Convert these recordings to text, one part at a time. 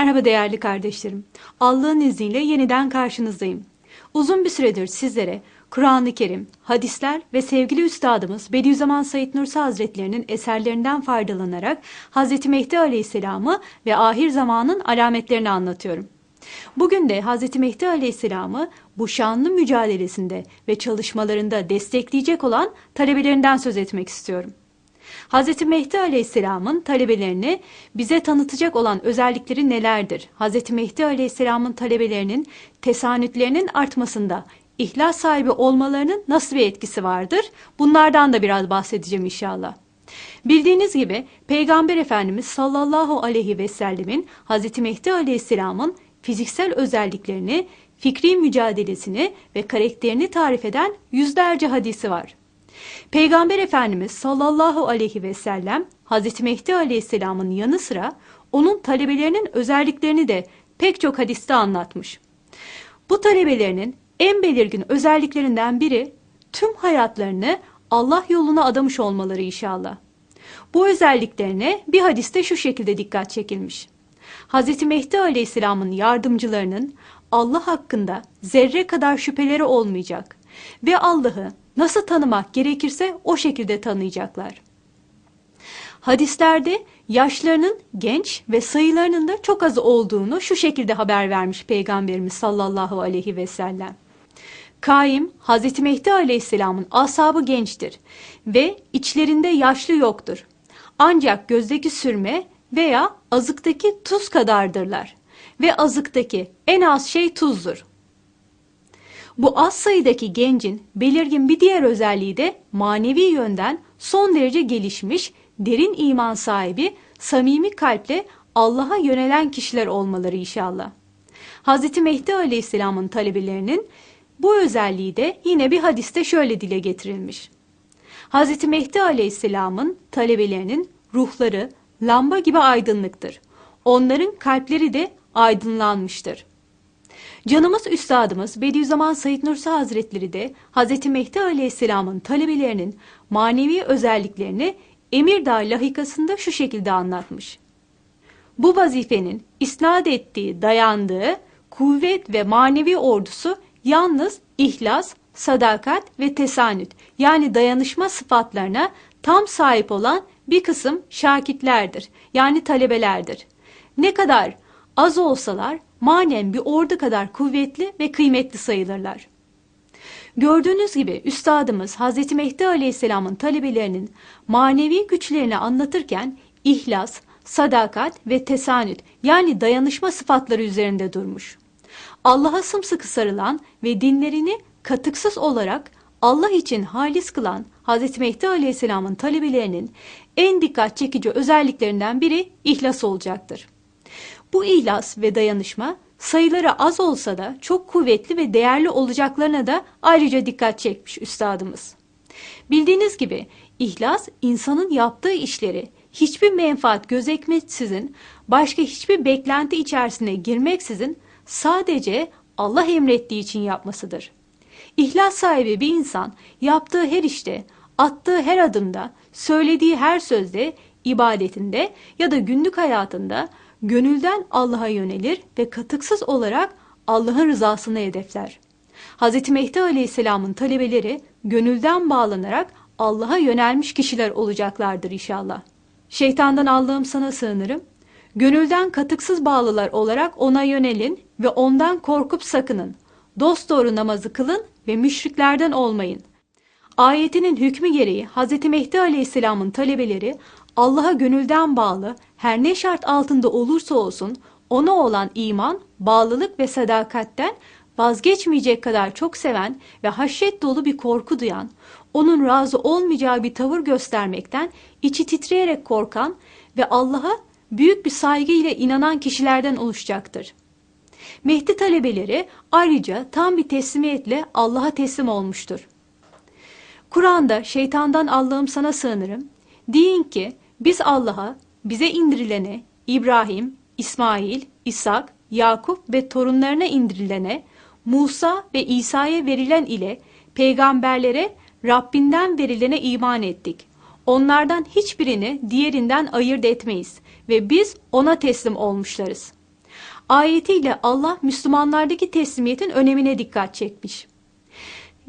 Merhaba değerli kardeşlerim. Allah'ın izniyle yeniden karşınızdayım. Uzun bir süredir sizlere Kur'an-ı Kerim, hadisler ve sevgili üstadımız Bediüzzaman Said Nursi Hazretlerinin eserlerinden faydalanarak Hz. Mehdi Aleyhisselam'ı ve ahir zamanın alametlerini anlatıyorum. Bugün de Hz. Mehdi Aleyhisselam'ı bu şanlı mücadelesinde ve çalışmalarında destekleyecek olan talebelerinden söz etmek istiyorum. Hz. Mehdi Aleyhisselam'ın talebelerini bize tanıtacak olan özellikleri nelerdir? Hz. Mehdi Aleyhisselam'ın talebelerinin tesanütlerinin artmasında ihlas sahibi olmalarının nasıl bir etkisi vardır? Bunlardan da biraz bahsedeceğim inşallah. Bildiğiniz gibi Peygamber Efendimiz sallallahu aleyhi ve sellemin Hz. Mehdi Aleyhisselam'ın fiziksel özelliklerini, fikri mücadelesini ve karakterini tarif eden yüzlerce hadisi var. Peygamber Efendimiz sallallahu aleyhi ve sellem Hazreti Mehdi aleyhisselamın yanı sıra onun talebelerinin özelliklerini de pek çok hadiste anlatmış. Bu talebelerinin en belirgin özelliklerinden biri tüm hayatlarını Allah yoluna adamış olmaları inşallah. Bu özelliklerine bir hadiste şu şekilde dikkat çekilmiş. Hz. Mehdi Aleyhisselam'ın yardımcılarının Allah hakkında zerre kadar şüpheleri olmayacak ve Allah'ı nasıl tanımak gerekirse o şekilde tanıyacaklar. Hadislerde yaşlarının genç ve sayılarının da çok az olduğunu şu şekilde haber vermiş Peygamberimiz sallallahu aleyhi ve sellem. Kaim, Hazreti Mehdi aleyhisselamın asabı gençtir ve içlerinde yaşlı yoktur. Ancak gözdeki sürme veya azıktaki tuz kadardırlar ve azıktaki en az şey tuzdur. Bu az sayıdaki gencin belirgin bir diğer özelliği de manevi yönden son derece gelişmiş, derin iman sahibi, samimi kalple Allah'a yönelen kişiler olmaları inşallah. Hz. Mehdi Aleyhisselam'ın talebelerinin bu özelliği de yine bir hadiste şöyle dile getirilmiş. Hz. Mehdi Aleyhisselam'ın talebelerinin ruhları lamba gibi aydınlıktır. Onların kalpleri de aydınlanmıştır. Canımız Üstadımız Bediüzzaman Said Nursi Hazretleri de Hz. Mehdi Aleyhisselam'ın talebelerinin manevi özelliklerini Emirdağ lahikasında şu şekilde anlatmış. Bu vazifenin isnat ettiği, dayandığı kuvvet ve manevi ordusu yalnız ihlas, sadakat ve tesanüt yani dayanışma sıfatlarına tam sahip olan bir kısım şakitlerdir yani talebelerdir. Ne kadar az olsalar manen bir ordu kadar kuvvetli ve kıymetli sayılırlar. Gördüğünüz gibi üstadımız Hz. Mehdi Aleyhisselam'ın talebelerinin manevi güçlerini anlatırken ihlas, sadakat ve tesanüt yani dayanışma sıfatları üzerinde durmuş. Allah'a sımsıkı sarılan ve dinlerini katıksız olarak Allah için halis kılan Hz. Mehdi Aleyhisselam'ın talebelerinin en dikkat çekici özelliklerinden biri ihlas olacaktır. Bu ihlas ve dayanışma sayıları az olsa da çok kuvvetli ve değerli olacaklarına da ayrıca dikkat çekmiş üstadımız. Bildiğiniz gibi ihlas insanın yaptığı işleri hiçbir menfaat gözetmeksizin, başka hiçbir beklenti içerisine girmeksizin sadece Allah emrettiği için yapmasıdır. İhlas sahibi bir insan yaptığı her işte, attığı her adımda, söylediği her sözde, ibadetinde ya da günlük hayatında gönülden Allah'a yönelir ve katıksız olarak Allah'ın rızasını hedefler. Hz. Mehdi Aleyhisselam'ın talebeleri gönülden bağlanarak Allah'a yönelmiş kişiler olacaklardır inşallah. Şeytandan Allah'ım sana sığınırım. Gönülden katıksız bağlılar olarak ona yönelin ve ondan korkup sakının. Dosdoğru namazı kılın ve müşriklerden olmayın. Ayetinin hükmü gereği Hz. Mehdi Aleyhisselam'ın talebeleri Allah'a gönülden bağlı, her ne şart altında olursa olsun ona olan iman, bağlılık ve sadakatten vazgeçmeyecek kadar çok seven ve haşyet dolu bir korku duyan, onun razı olmayacağı bir tavır göstermekten içi titreyerek korkan ve Allah'a büyük bir saygı ile inanan kişilerden oluşacaktır. Mehdi talebeleri ayrıca tam bir teslimiyetle Allah'a teslim olmuştur. Kur'an'da şeytandan Allah'ım sana sığınırım. Deyin ki biz Allah'a, bize indirilene, İbrahim, İsmail, İshak, Yakup ve torunlarına indirilene, Musa ve İsa'ya verilen ile peygamberlere Rabbinden verilene iman ettik. Onlardan hiçbirini diğerinden ayırt etmeyiz ve biz ona teslim olmuşlarız. ayetiyle Allah Müslümanlardaki teslimiyetin önemine dikkat çekmiş.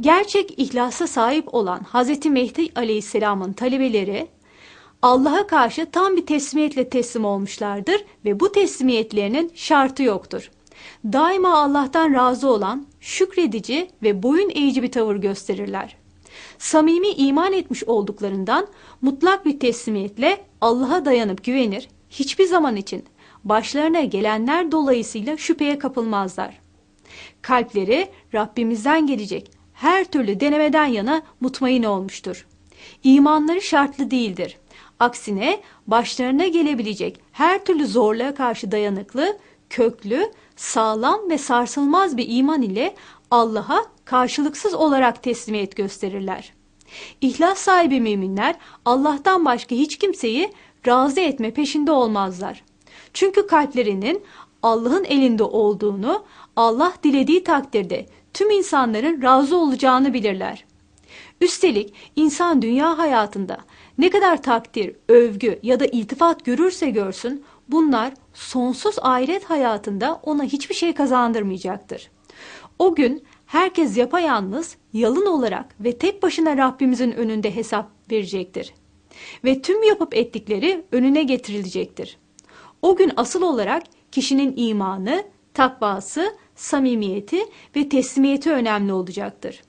Gerçek ihlasa sahip olan Hz. Mehdi Aleyhisselam'ın talebeleri Allah'a karşı tam bir teslimiyetle teslim olmuşlardır ve bu teslimiyetlerinin şartı yoktur. Daima Allah'tan razı olan, şükredici ve boyun eğici bir tavır gösterirler. Samimi iman etmiş olduklarından mutlak bir teslimiyetle Allah'a dayanıp güvenir, hiçbir zaman için başlarına gelenler dolayısıyla şüpheye kapılmazlar. Kalpleri Rabbimizden gelecek her türlü denemeden yana mutmain olmuştur. İmanları şartlı değildir. Aksine başlarına gelebilecek her türlü zorluğa karşı dayanıklı, köklü, sağlam ve sarsılmaz bir iman ile Allah'a karşılıksız olarak teslimiyet gösterirler. İhlas sahibi müminler Allah'tan başka hiç kimseyi razı etme peşinde olmazlar. Çünkü kalplerinin Allah'ın elinde olduğunu, Allah dilediği takdirde tüm insanların razı olacağını bilirler. Üstelik insan dünya hayatında ne kadar takdir, övgü ya da iltifat görürse görsün bunlar sonsuz ahiret hayatında ona hiçbir şey kazandırmayacaktır. O gün herkes yapayalnız, yalın olarak ve tek başına Rabbimizin önünde hesap verecektir. Ve tüm yapıp ettikleri önüne getirilecektir. O gün asıl olarak kişinin imanı, takvası, samimiyeti ve teslimiyeti önemli olacaktır.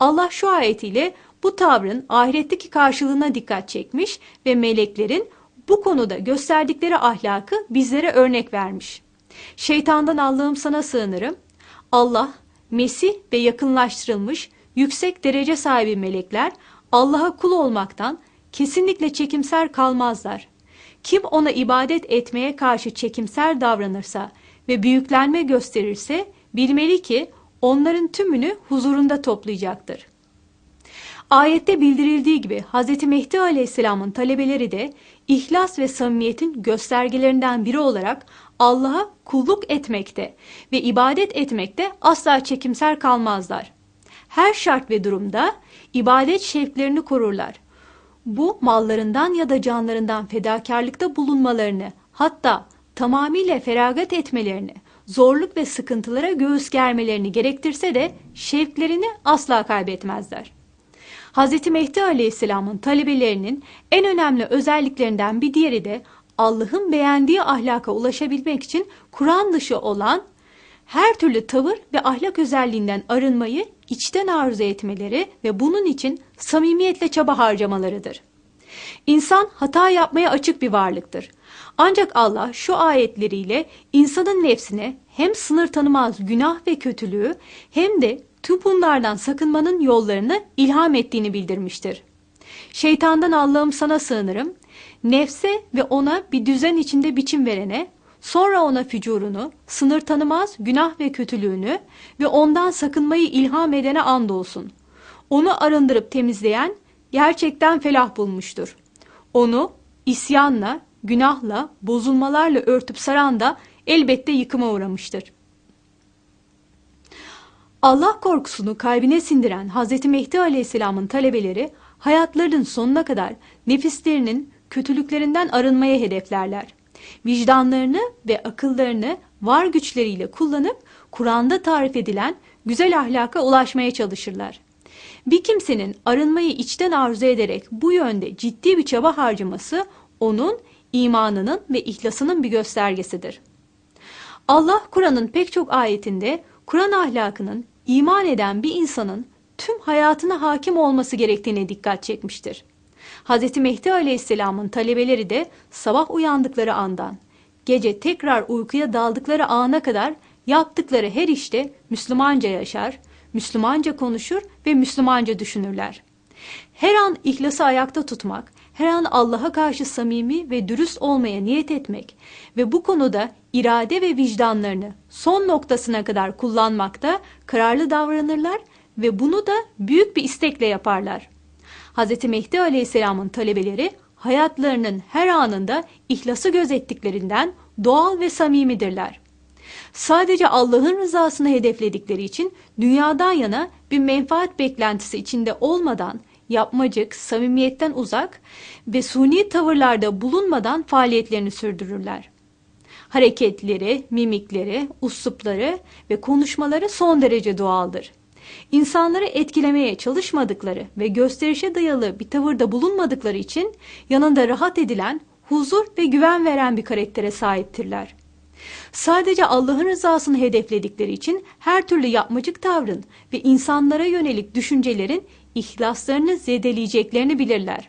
Allah şu ayetiyle bu tavrın ahiretteki karşılığına dikkat çekmiş ve meleklerin bu konuda gösterdikleri ahlakı bizlere örnek vermiş. Şeytandan Allah'ım sana sığınırım. Allah, Mesih ve yakınlaştırılmış yüksek derece sahibi melekler Allah'a kul olmaktan kesinlikle çekimser kalmazlar. Kim ona ibadet etmeye karşı çekimser davranırsa ve büyüklenme gösterirse bilmeli ki onların tümünü huzurunda toplayacaktır. Ayette bildirildiği gibi Hz. Mehdi Aleyhisselam'ın talebeleri de ihlas ve samimiyetin göstergelerinden biri olarak Allah'a kulluk etmekte ve ibadet etmekte asla çekimser kalmazlar. Her şart ve durumda ibadet şevklerini korurlar. Bu mallarından ya da canlarından fedakarlıkta bulunmalarını hatta tamamıyla feragat etmelerini, zorluk ve sıkıntılara göğüs germelerini gerektirse de şevklerini asla kaybetmezler. Hz. Mehdi Aleyhisselam'ın talebelerinin en önemli özelliklerinden bir diğeri de Allah'ın beğendiği ahlaka ulaşabilmek için Kur'an dışı olan her türlü tavır ve ahlak özelliğinden arınmayı içten arzu etmeleri ve bunun için samimiyetle çaba harcamalarıdır. İnsan hata yapmaya açık bir varlıktır. Ancak Allah şu ayetleriyle insanın nefsine hem sınır tanımaz günah ve kötülüğü hem de tüm bunlardan sakınmanın yollarını ilham ettiğini bildirmiştir. Şeytandan Allah'ım sana sığınırım. Nefse ve ona bir düzen içinde biçim verene, sonra ona fücurunu, sınır tanımaz günah ve kötülüğünü ve ondan sakınmayı ilham edene andolsun. Onu arındırıp temizleyen gerçekten felah bulmuştur. Onu isyanla, günahla, bozulmalarla örtüp saran da elbette yıkıma uğramıştır. Allah korkusunu kalbine sindiren Hz. Mehdi Aleyhisselam'ın talebeleri hayatlarının sonuna kadar nefislerinin kötülüklerinden arınmaya hedeflerler. Vicdanlarını ve akıllarını var güçleriyle kullanıp Kur'an'da tarif edilen güzel ahlaka ulaşmaya çalışırlar. Bir kimsenin arınmayı içten arzu ederek bu yönde ciddi bir çaba harcaması onun imanının ve ihlasının bir göstergesidir. Allah Kur'an'ın pek çok ayetinde Kur'an ahlakının iman eden bir insanın tüm hayatına hakim olması gerektiğine dikkat çekmiştir. Hz. Mehdi Aleyhisselam'ın talebeleri de sabah uyandıkları andan, gece tekrar uykuya daldıkları ana kadar yaptıkları her işte Müslümanca yaşar, Müslümanca konuşur ve Müslümanca düşünürler. Her an ihlası ayakta tutmak, her an Allah'a karşı samimi ve dürüst olmaya niyet etmek ve bu konuda irade ve vicdanlarını son noktasına kadar kullanmakta kararlı davranırlar ve bunu da büyük bir istekle yaparlar. Hz. Mehdi Aleyhisselam'ın talebeleri hayatlarının her anında ihlası gözettiklerinden doğal ve samimidirler. Sadece Allah'ın rızasını hedefledikleri için dünyadan yana bir menfaat beklentisi içinde olmadan yapmacık, samimiyetten uzak ve suni tavırlarda bulunmadan faaliyetlerini sürdürürler. Hareketleri, mimikleri, uslupları ve konuşmaları son derece doğaldır. İnsanları etkilemeye çalışmadıkları ve gösterişe dayalı bir tavırda bulunmadıkları için yanında rahat edilen, huzur ve güven veren bir karaktere sahiptirler. Sadece Allah'ın rızasını hedefledikleri için her türlü yapmacık tavrın ve insanlara yönelik düşüncelerin ihlaslarını zedeleyeceklerini bilirler.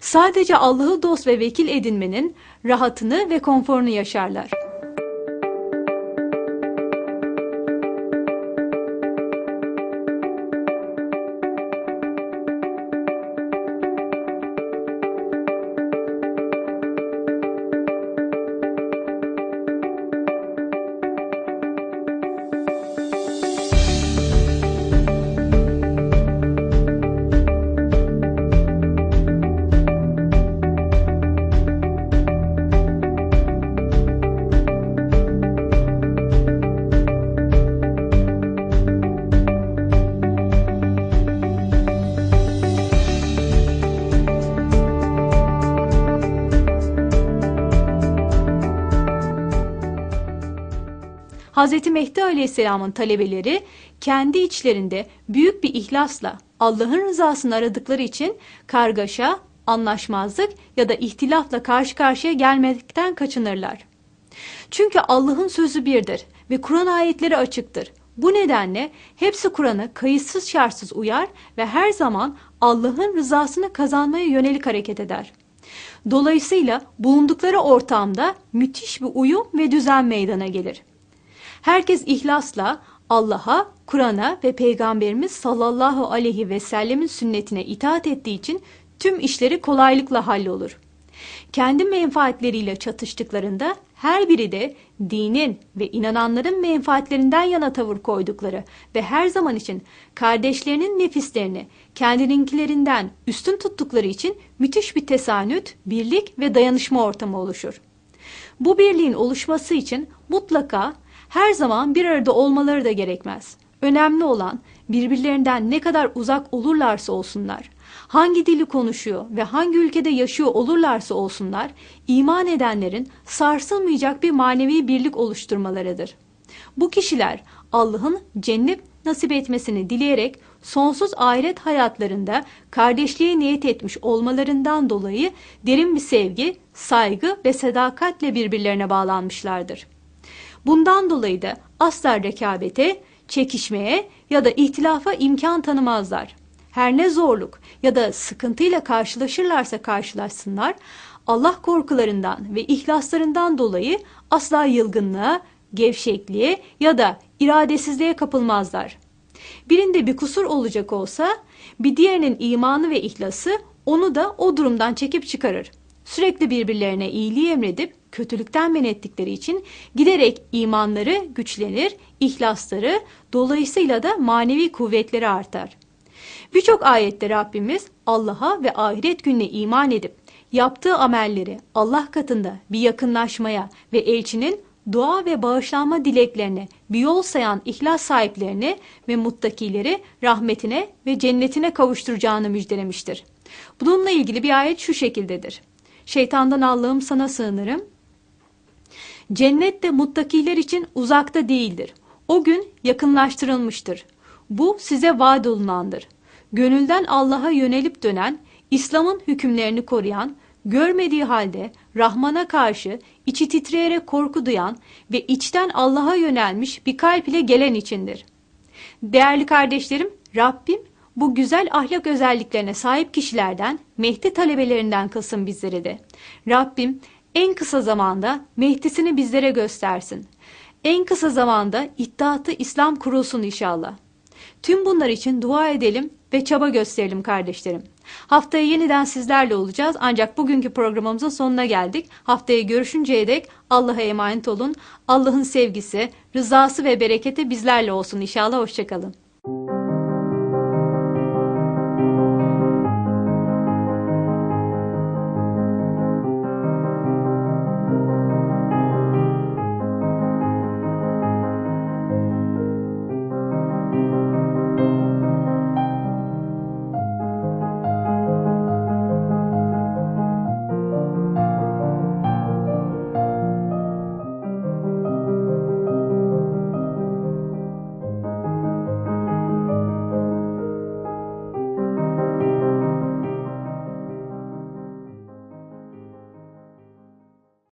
Sadece Allah'ı dost ve vekil edinmenin rahatını ve konforunu yaşarlar. Hz. Mehdi Aleyhisselam'ın talebeleri kendi içlerinde büyük bir ihlasla Allah'ın rızasını aradıkları için kargaşa, anlaşmazlık ya da ihtilafla karşı karşıya gelmekten kaçınırlar. Çünkü Allah'ın sözü birdir ve Kur'an ayetleri açıktır. Bu nedenle hepsi Kur'an'ı kayıtsız şartsız uyar ve her zaman Allah'ın rızasını kazanmaya yönelik hareket eder. Dolayısıyla bulundukları ortamda müthiş bir uyum ve düzen meydana gelir. Herkes ihlasla Allah'a, Kur'an'a ve Peygamberimiz sallallahu aleyhi ve sellemin sünnetine itaat ettiği için tüm işleri kolaylıkla hallolur. Kendi menfaatleriyle çatıştıklarında her biri de dinin ve inananların menfaatlerinden yana tavır koydukları ve her zaman için kardeşlerinin nefislerini kendininkilerinden üstün tuttukları için müthiş bir tesanüt, birlik ve dayanışma ortamı oluşur. Bu birliğin oluşması için mutlaka her zaman bir arada olmaları da gerekmez. Önemli olan birbirlerinden ne kadar uzak olurlarsa olsunlar, hangi dili konuşuyor ve hangi ülkede yaşıyor olurlarsa olsunlar, iman edenlerin sarsılmayacak bir manevi birlik oluşturmalarıdır. Bu kişiler Allah'ın cennet nasip etmesini dileyerek sonsuz ahiret hayatlarında kardeşliğe niyet etmiş olmalarından dolayı derin bir sevgi, saygı ve sadakatle birbirlerine bağlanmışlardır. Bundan dolayı da asla rekabete, çekişmeye ya da ihtilafa imkan tanımazlar. Her ne zorluk ya da sıkıntıyla karşılaşırlarsa karşılaşsınlar, Allah korkularından ve ihlaslarından dolayı asla yılgınlığa, gevşekliğe ya da iradesizliğe kapılmazlar. Birinde bir kusur olacak olsa bir diğerinin imanı ve ihlası onu da o durumdan çekip çıkarır. Sürekli birbirlerine iyiliği emredip kötülükten men ettikleri için giderek imanları güçlenir, ihlasları dolayısıyla da manevi kuvvetleri artar. Birçok ayette Rabbimiz Allah'a ve ahiret gününe iman edip yaptığı amelleri Allah katında bir yakınlaşmaya ve elçinin dua ve bağışlanma dileklerine bir yol sayan ihlas sahiplerini ve muttakileri rahmetine ve cennetine kavuşturacağını müjdelemiştir. Bununla ilgili bir ayet şu şekildedir. Şeytandan Allah'ım sana sığınırım. Cennet de muttakiler için uzakta değildir. O gün yakınlaştırılmıştır. Bu size vaat olunandır. Gönülden Allah'a yönelip dönen, İslam'ın hükümlerini koruyan, görmediği halde Rahman'a karşı içi titreyerek korku duyan ve içten Allah'a yönelmiş bir kalp ile gelen içindir. Değerli kardeşlerim, Rabbim bu güzel ahlak özelliklerine sahip kişilerden, Mehdi talebelerinden kılsın bizleri de. Rabbim en kısa zamanda Mehdi'sini bizlere göstersin. En kısa zamanda iddiatı İslam kurulsun inşallah. Tüm bunlar için dua edelim ve çaba gösterelim kardeşlerim. Haftaya yeniden sizlerle olacağız ancak bugünkü programımızın sonuna geldik. Haftaya görüşünceye dek Allah'a emanet olun. Allah'ın sevgisi, rızası ve bereketi bizlerle olsun inşallah. Hoşçakalın.